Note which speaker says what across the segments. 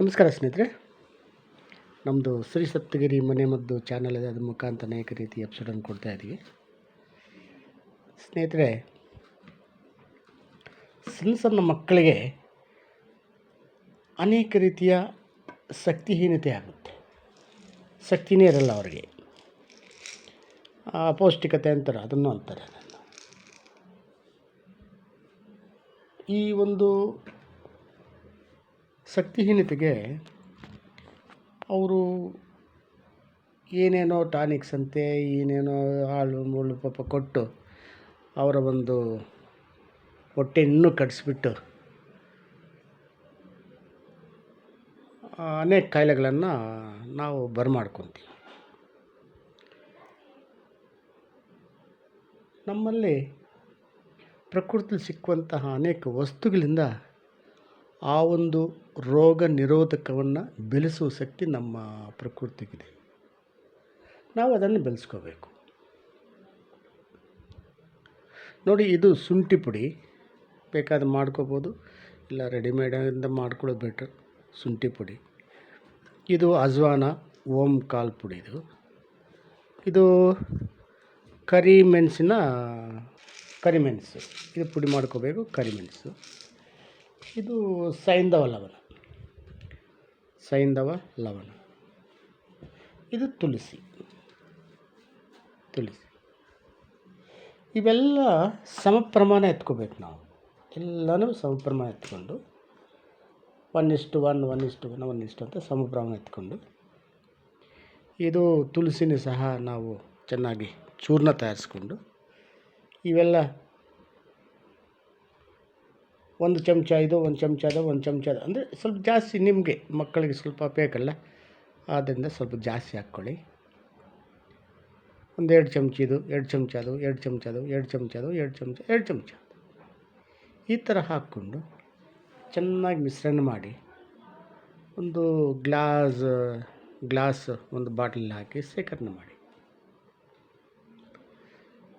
Speaker 1: ನಮಸ್ಕಾರ ಸ್ನೇಹಿತರೆ. ನಮ್ಮದು ಶ್ರೀ ಸಪ್ತಗಿರಿ ಮನೆ ಮದ್ದು ಚಾನಲ್ ಇದೆ ಅದ್ರ ಮುಖಾಂತರ ಅನೇಕ ರೀತಿ ಎಪಿಸೋಡನ್ನು ಕೊಡ್ತಾ ಇದ್ದೀವಿ. ಸ್ನೇಹಿತರೆ, ಸಣ್ಣ ಸಣ್ಣ ಮಕ್ಕಳಿಗೆ ಅನೇಕ ರೀತಿಯ ಶಕ್ತಿಹೀನತೆ ಆಗುತ್ತೆ. ಶಕ್ತಿನೇ ಇರಲ್ಲ ಅವರಿಗೆ. ಅಪೌಷ್ಟಿಕತೆ ಅಂತಾರೆ, ಅದನ್ನು ಅಂತಾರೆ. ಈ ಒಂದು ಶಕ್ತಿಹೀನತೆಗೆ ಅವರು ಏನೇನೋ ಟಾನಿಕ್ಸ್ ಅಂತೆ, ಏನೇನೋ ಹಾಳು ಮುಳ್ಳು ಪಾಪ ಕೊಟ್ಟು ಅವರ ಒಂದು ಹೊಟ್ಟೆ ಇನ್ನೂ ಕಡಿಸ್ಬಿಟ್ಟು ಅನೇಕ ಕಾಯಿಲೆಗಳನ್ನು ನಾವು ಬರಮಾಡ್ಕೊತೀವಿ. ನಮ್ಮಲ್ಲಿ ಪ್ರಕೃತಿಲಿ ಸಿಕ್ಕುವಂತಹ ಅನೇಕ ವಸ್ತುಗಳಿಂದ ಆ ಒಂದು ರೋಗ ನಿರೋಧಕವನ್ನು ಬೆಳೆಸುವ ಶಕ್ತಿ ನಮ್ಮ ಪ್ರಕೃತಿಗಿದೆ. ನಾವು ಅದನ್ನು ಬೆಳೆಸ್ಕೋಬೇಕು. ನೋಡಿ, ಇದು ಶುಂಠಿ ಪುಡಿ. ಬೇಕಾದ್ರೆ ಮಾಡ್ಕೋಬೋದು. ಇಲ್ಲ ರೆಡಿಮೇಡಿಂದ ಮಾಡ್ಕೊಳ್ಳೋದು ಬೆಟರ್. ಶುಂಠಿ ಪುಡಿ. ಇದು ಅಜ್ವಾನ ಓಮ್ ಕಾಲ್ ಪುಡಿ ಇದು. ಇದು ಕರಿಮೆಣಸಿನ ಕರಿಮೆಣಸು ಇದು ಪುಡಿ ಮಾಡ್ಕೋಬೇಕು ಕರಿಮೆಣಸು ಇದು ಸೈಂಧವ ಲವಣ. ಸೈಂಧವ ಲವಣ. ಇದು ತುಳಸಿ. ತುಳಸಿ. ಇವೆಲ್ಲ ಸಮ ಪ್ರಮಾಣ ಎತ್ಕೋಬೇಕು ನಾವು. ಎಲ್ಲನೂ ಸಮ ಪ್ರಮಾಣ ಎತ್ಕೊಂಡು ಒನ್ ಇಷ್ಟು ಒನ್ ಒನ್ ಇಷ್ಟು ಒನ್ ಒನ್ ಇಷ್ಟು ಅಂತ ಸಮ ಪ್ರಮಾಣ ಎತ್ಕೊಂಡು ಇದು ತುಳಸಿನೂ ಸಹ ನಾವು ಚೆನ್ನಾಗಿ ಚೂರ್ಣ ತಯಾರಿಸ್ಕೊಂಡು ಇವೆಲ್ಲ ಒಂದು ಚಮಚ ಇದು, ಒಂದು ಚಮಚ ಅದು, ಒಂದು ಚಮಚ ಅದು. ಅಂದರೆ ಸ್ವಲ್ಪ ಜಾಸ್ತಿ ನಿಮಗೆ, ಮಕ್ಕಳಿಗೆ ಸ್ವಲ್ಪ ಬೇಕಲ್ಲ. ಆದ್ದರಿಂದ ಸ್ವಲ್ಪ ಜಾಸ್ತಿ ಹಾಕ್ಕೊಳ್ಳಿ. ಒಂದು ಎರಡು ಚಮಚ ಇದು, ಎರಡು ಚಮಚ ಅದು, ಎರಡು ಚಮಚ ಅದು, ಎರಡು ಚಮಚ ಅದು, ಎರಡು ಚಮಚ ಎರಡು ಚಮಚ ಈ ಥರ ಹಾಕ್ಕೊಂಡು ಚೆನ್ನಾಗಿ ಮಿಶ್ರಣ ಮಾಡಿ ಒಂದು ಗ್ಲಾಸ್ ಗ್ಲಾಸ್ ಒಂದು ಬಾಟಲಲ್ಲಿ ಹಾಕಿ ಶೇಖರಣೆ ಮಾಡಿ.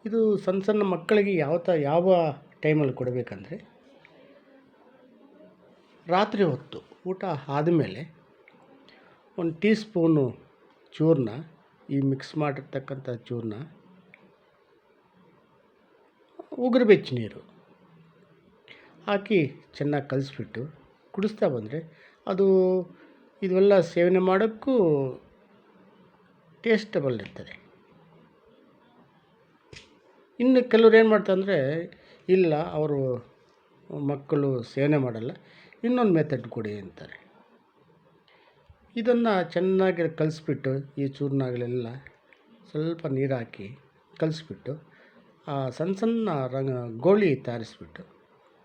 Speaker 1: ಇದು ಸಣ್ಣ ಸಣ್ಣ ಮಕ್ಕಳಿಗೆ ಯಾವ ತ, ಯಾವ ಟೈಮಲ್ಲಿ ಕೊಡಬೇಕಂದ್ರೆ ರಾತ್ರಿ ಹೊತ್ತು ಊಟ ಆದಮೇಲೆ ಒಂದು ಟೀ ಸ್ಪೂನು ಚೂರ್ನ ಈ ಮಿಕ್ಸ್ ಮಾಡಿರ್ತಕ್ಕಂಥ ಚೂರ್ನ ಉಗುರು ಬೆಚ್ಚ ನೀರು ಹಾಕಿ ಚೆನ್ನಾಗಿ ಕಲಿಸ್ಬಿಟ್ಟು ಕುಡಿಸ್ತಾ ಬಂದರೆ ಅದು ಇದೆಲ್ಲ ಸೇವನೆ ಮಾಡೋಕ್ಕೂ ಟೇಸ್ಟಬಲ್ ಇರ್ತದೆ. ಇನ್ನು ಕೆಲವ್ರು ಏನು ಮಾಡ್ತಾರೆ ಅಂದರೆ, ಇಲ್ಲ, ಅವರು ಮಕ್ಕಳು ಸೇವನೆ ಮಾಡಲ್ಲ. ಇನ್ನೊಂದು ಮೆಥಡ್ ಕೊಡಿ ಅಂತಾರೆ. ಇದನ್ನು ಚೆನ್ನಾಗಿ ಕಲಿಸ್ಬಿಟ್ಟು ಈ ಚೂರ್ಣಗಳೆಲ್ಲ ಸ್ವಲ್ಪ ನೀರು ಹಾಕಿ ಕಲಿಸ್ಬಿಟ್ಟು ಸಣ್ಣ ಸಣ್ಣ ರಂಗ ಗೋಳಿ ತಯಾರಿಸ್ಬಿಟ್ಟು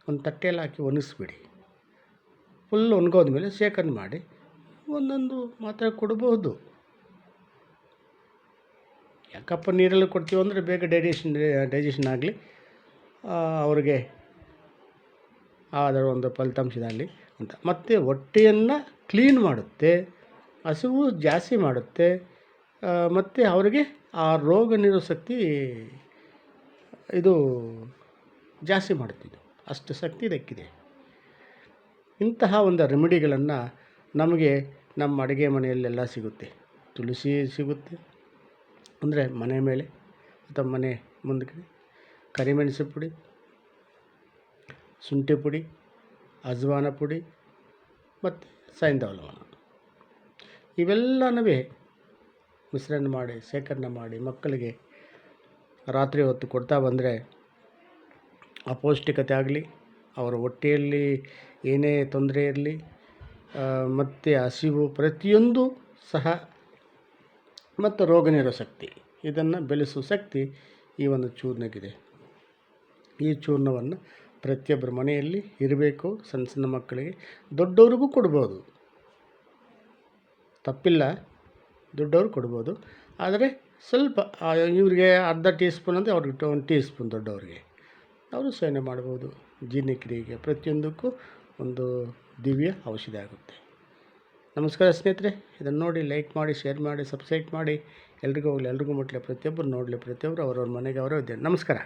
Speaker 1: ಒಂದು ತಟ್ಟೆಯಲ್ಲಿ ಹಾಕಿ ಒಣಗಿಸ್ಬಿಡಿ. ಫುಲ್ ಒಣಗೋದ್ಮೇಲೆ ಶೇಖರಣೆ ಮಾಡಿ ಒಂದೊಂದು ಮಾತ್ರೆ ಕೊಡಬಹುದು ಯಾಕಪ್ಪ ನೀರಲ್ಲಿ ಕೊಡ್ತೀವಿ ಅಂದರೆ ಬೇಗ ಡೈಜೆಷನ್ ಡೈಜೆಷನ್ ಆಗಲಿ ಅವ್ರಿಗೆ ಅದರ ಒಂದು ಫಲಿತಾಂಶದಲ್ಲಿ ಅಂತ ಮತ್ತು ಹೊಟ್ಟೆಯನ್ನು ಕ್ಲೀನ್ ಮಾಡುತ್ತೆ, ಹಸಿವು ಜಾಸ್ತಿ ಮಾಡುತ್ತೆ ಮತ್ತು ಅವರಿಗೆ ಆ ರೋಗ ನಿರೋ ಶಕ್ತಿ ಇದು ಜಾಸ್ತಿ ಮಾಡುತ್ತಿದ್ದು ಅಷ್ಟು ಶಕ್ತಿ ಇದಕ್ಕಿದೆ ಇಂತಹ ಒಂದು ರೆಮಿಡಿಗಳನ್ನು ನಮಗೆ ನಮ್ಮ ಅಡುಗೆ ಮನೆಯಲ್ಲೆಲ್ಲ ಸಿಗುತ್ತೆ. ತುಳಸಿ ಸಿಗುತ್ತೆ. ಅಂದರೆ ಮನೆ ಮೇಲೆ ಅಥವಾ ಮನೆ ಮುಂದಕ್ಕೆ ಕರಿಮೆಣಸು ಪುಡಿ ಶುಂಠಿ ಪುಡಿ, ಅಜ್ವಾನ ಪುಡಿ ಮತ್ತು ಸೈಂಧವ ಲವಣ ಇವೆಲ್ಲನೂ ಮಿಶ್ರಣ ಮಾಡಿ, ಶೇಖರಣೆ ಮಾಡಿ ಮಕ್ಕಳಿಗೆ ರಾತ್ರಿ ಹೊತ್ತು ಕೊಡ್ತಾ ಬಂದರೆ ಅಪೌಷ್ಟಿಕತೆ ಆಗಲಿ, ಅವರ ಹೊಟ್ಟೆಯಲ್ಲಿ ಏನೇ ತೊಂದರೆ ಇರಲಿ ಮತ್ತು ಹಸಿವು ಪ್ರತಿಯೊಂದು ಸಹ ಮತ್ತು ರೋಗ ನಿರೋ ಶಕ್ತಿ. ಇದನ್ನು ಬೆಳೆಸುವ ಶಕ್ತಿ ಈ ಒಂದು ಚೂರ್ಣಕ್ಕಿದೆ. ಈ ಚೂರ್ಣವನ್ನು ಪ್ರತಿಯೊಬ್ಬರ ಮನೆಯಲ್ಲಿ ಇರಬೇಕು ಸಣ್ಣ ಸಣ್ಣ ಮಕ್ಕಳಿಗೆ. ದೊಡ್ಡವ್ರಿಗೂ ಕೊಡ್ಬೋದು. ತಪ್ಪಿಲ್ಲ, ದೊಡ್ಡವ್ರು ಕೊಡ್ಬೋದು. ಆದರೆ ಸ್ವಲ್ಪ ಇವರಿಗೆ ಅರ್ಧ ಟೀ ಸ್ಪೂನ್ ಅಂದರೆ ಅವ್ರಿಗೆ ಒಂದು ಟೀ ಸ್ಪೂನ್ ದೊಡ್ಡವ್ರಿಗೆ. ಅವರು ಸೇವನೆ ಮಾಡ್ಬೋದು. ಜೀರ್ಣಕ್ರಿಯೆಗೆ ಪ್ರತಿಯೊಂದಕ್ಕೂ ಒಂದು ದಿವ್ಯ ಔಷಧಿ ಆಗುತ್ತೆ. ನಮಸ್ಕಾರ ಸ್ನೇಹಿತರೆ, ಇದನ್ನು ನೋಡಿ ಲೈಕ್ ಮಾಡಿ, ಶೇರ್ ಮಾಡಿ, ಸಬ್ಸ್ಕ್ರೈಬ್ ಮಾಡಿ. ಎಲ್ರಿಗೂ ಹೋಗಲಿ ಎಲ್ರಿಗೂ ಮುಟ್ಟಲಿ ಪ್ರತಿಯೊಬ್ಬರು ನೋಡಲಿ ಪ್ರತಿಯೊಬ್ಬರು, ಅವ್ರವ್ರ ಮನೆಗೆ ಅವರೇ ಇದ್ದೇನೆ ನಮಸ್ಕಾರ.